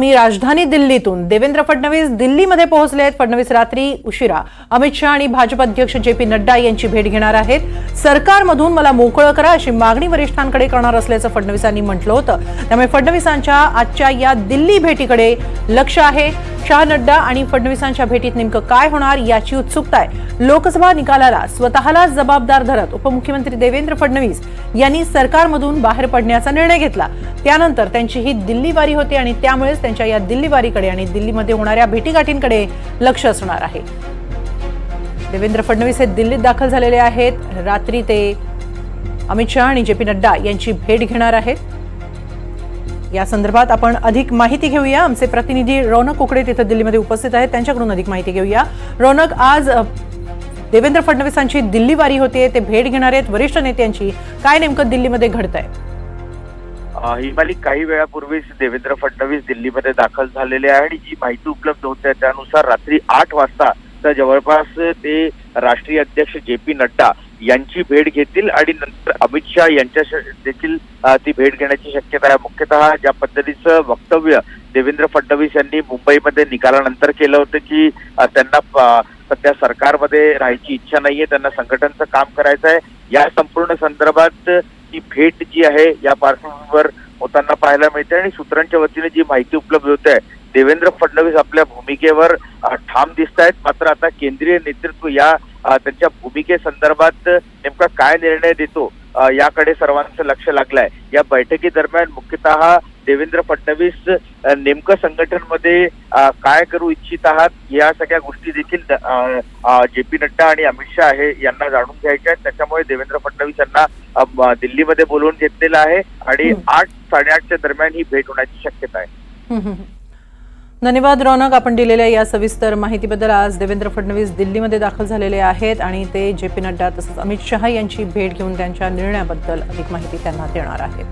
मी राजधानी दिल्लीतून देवेंद्र फडणवीस दिल्लीमध्ये पोहोचले आहेत. फडणवीस रात्री उशिरा अमित शहा आणि भाजप अध्यक्ष जे पी नड्डा यांची भेट घेणार आहेत. सरकारमधून मला मोकळं करा अशी मागणी वरिष्ठांकडे करणार असल्याचं फडणवीसांनी म्हटलं होतं. त्यामुळे फडणवीसांच्या आजच्या या दिल्ली भेटीकडे लक्ष आहे. शहा नड्डा आणि फडणवीसांच्या भेटीत नेमकं काय होणार याची उत्सुकता आहे. लोकसभा निकालाला स्वतःला जबाबदार धरत उपमुख्यमंत्री देवेंद्र फडणवीस यांनी सरकारमधून बाहेर पडण्याचा निर्णय घेतला. त्यानंतर त्यांची ही दिल्ली वारी होती आणि त्यामुळेच त्यांच्या या दिल्ली वारीकडे आणि दिल्लीमध्ये होणाऱ्या भेटीगाठींकडे लक्ष असणार आहे. देवेंद्र फडणवीस हे दिल्लीत दाखल झालेले आहेत. रात्री ते अमित शहा आणि जे पी नड्डा यांची भेट घेणार आहेत. या संदर्भात आपण अधिक माहिती घेऊया. आमचे प्रतिनिधी रौनक कुकडे तिथं दिल्लीमध्ये उपस्थित आहेत. त्यांच्याकडून अधिक माहिती घेऊया. रौनक आज देवेंद्र फडणवीसांची दिल्ली वारी होते ते भेट घेणार आहेत वरिष्ठ नेत्यांची. काय नेमकं दिल्लीमध्ये घडत आहे ही हिमाली काही वेळापूर्वीच देवेंद्र फडणवीस दिल्लीमध्ये दाखल झालेले आहे आणि जी माहिती उपलब्ध होते त्यानुसार रात्री आठ वाजता तर जवळपास ते राष्ट्रीय अध्यक्ष जे पी नड्डा यांची भेट घेतील आणि नंतर अमित शहा यांच्या श- देखील ती भेट घेण्याची शक्यता आहे. मुख्यतः ज्या पद्धतीचं वक्तव्य देवेंद्र फडणवीस यांनी मुंबईमध्ये निकालानंतर केलं होतं की त्यांना प- सध्या सरकारमध्ये राहायची इच्छा नाहीये त्यांना संघटनचं काम करायचं आहे. या संपूर्ण संदर्भात ही भेट जी आहे या पार्श्वभूमीवर होताना पाहायला मिळते आणि सूत्रांच्या वतीने जी माहिती उपलब्ध होते आहे देवेंद्र फडणवीस आपल्या भूमिकेवर ठाम दिसत आहेत मात्र आता केंद्रीय नेतृत्व या त्यांच्या भूमिकेसंदर्भात नेमका काय निर्णय देतो याकडे सर्वांचं लक्ष लागलंय या बैठकीदरम्यान मुख्यतः देवेंद्र फडणवीस नेमकं संघटनमध्ये काय करू इच्छित आहात या सगळ्या गोष्टी देखील जे पी नड्डा आणि अमित शहा आहे यांना जाणून घ्यायच्या आहेत त्याच्यामुळे देवेंद्र फडणवीस यांना दिल्लीमध्ये बोलवून घेतलेलं आहे आणि हं. आठ साडेआठच्या दरम्यान ही भेट होण्याची शक्यता आहे. धन्यवाद रौनक. आपण दिलेल्या या सविस्तर माहितीबद्दल आज देवेंद्र फडणवीस दिल्लीमध्ये दाखल झालेले आहेत आणि ते जे पी नड्डा तसंच अमित शहा यांची भेट घेऊन त्यांच्या निर्णयाबद्दल अधिक माहिती त्यांना देणार आहेत.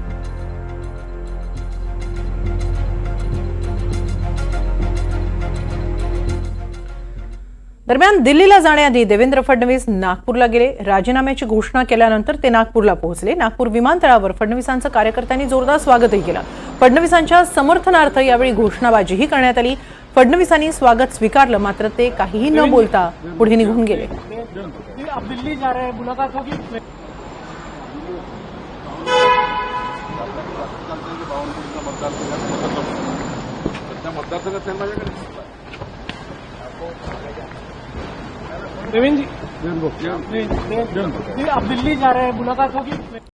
दरम्यान दिल्लीला जाण्याआधी देवेंद्र फडणवीस नागपूरला गेले. राजीनाम्याची घोषणा केल्यानंतर ते नागपूरला पोहोचले. नागपूर विमानतळावर फडणवीसांचं कार्यकर्त्यांनी जोरदार स्वागतही केलं. फडणवीसांच्या समर्थनार्थ यावेळी घोषणाबाजीही करण्यात आली. फडणवीसांनी स्वागत स्वीकारलं मात्र ते काहीही न बोलता पुढे निघून गेले. दिल्ली जा रहे मुलाकात होगी.